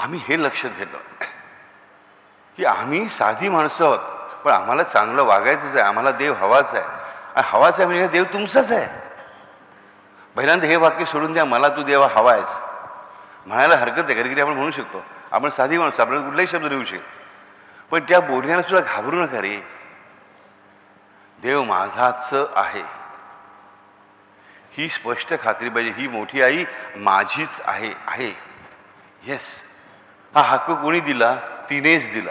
आम्ही हे लक्ष दिलं की आम्ही साधी माणसं आहोत पण आम्हाला चांगलं वागायचंच आहे आम्हाला देव हवाच आहे. आणि हवाच आहे म्हणजे देव तुमचाच आहे. पहिल्यांदा हे वाक्य सोडून द्या मला तू देवा हवा आहेस. म्हणायला हरकत आहे कधी कधी आपण म्हणू शकतो. आपण साधी माणसं आपल्याला कुठलाही शब्द लिहू शकतो पण त्या बोलण्याला सुद्धा घाबरू नका रे. देव माझाच आहे. ही स्पष्ट खात्री पाहिजे ही मोठी आई माझीच आहे आहे. येस हा हक्क कोणी दिला? तिनेच दिला.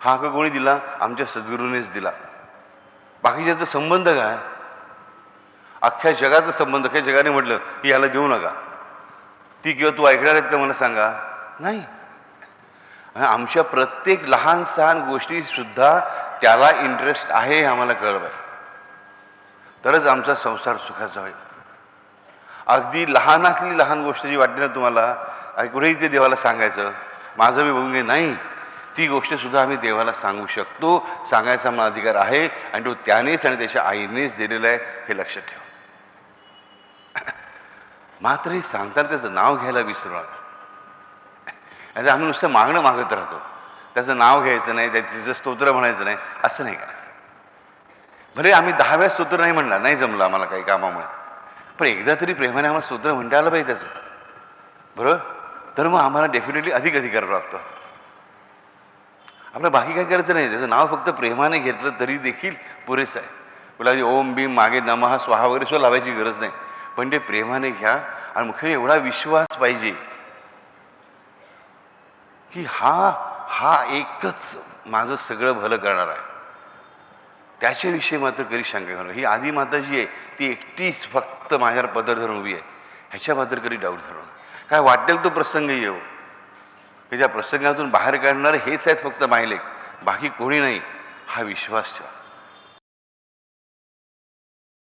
हा हक्क कोणी दिला? आमच्या सद्गुरूनेच दिला. बाकीच्याचा संबंध काय? अख्ख्या जगाचा संबंध अख्ख्या जगाने म्हटलं की याला देऊ नका. ती किंवा तू ऐकणार आहेत का मला सांगा? नाही. आमच्या प्रत्येक लहान सहान गोष्टी सुद्धा त्याला इंटरेस्ट आहे हे आम्हाला कळलं तरच आमचा संसार सुखाचा होईल. अगदी लहानातली लहान गोष्ट जी वाटते ना तुम्हाला कुठेही ते देवाला सांगायचं. माझं मी बघून घे नाही. ती गोष्ट सुद्धा आम्ही देवाला सांगू शकतो. सांगायचा मला अधिकार आहे आणि तो त्यानेच आणि त्याच्या आईनेच दिलेला आहे हे लक्षात ठेव. मात्र हे सांगताना त्याचं नाव घ्यायला विसरू नका आम्ही नुसतं मागणं मागत राहतो. त्याचं नाव घ्यायचं नाही त्याचं स्तोत्र म्हणायचं नाही असं नाही करायचं. भले आम्ही दहा वेळा स्तोत्र नाही म्हणला नाही जमलं आम्हाला काही कामामुळे. पण एकदा तरी प्रेमाने आम्हाला स्तोत्र म्हणता आलं पाहिजे त्याचं. बरोबर तर मग आम्हाला डेफिनेटली अधिक अधिकार प्राप्त होतो आपलं बाकी काय करायचं नाही त्याचं नाव फक्त प्रेमाने घेतलं तरी देखील पुरेसं आहे. तुला ओम भीम मागे नमः स्वाहा वगैरे सुद्धा लावायची गरज नाही. पण ते प्रेमाने घ्या आणि मुख्य एवढा विश्वास पाहिजे की हा हा एकच माझं सगळं भलं करणार आहे. त्याच्याविषयी मात्र कधी शंका घेऊ ही आधी माता जी आहे ती एकटीच फक्त माझ्यावर पदर धरून उभी आहे. ह्याच्याबद्दल कधी डाऊट झालो काय वाटेल तो प्रसंग येऊ की त्या प्रसंगातून बाहेर काढणारे हेच आहेत फक्त मायलेक बाकी कोणी नाही. हा विश्वास ठेवा.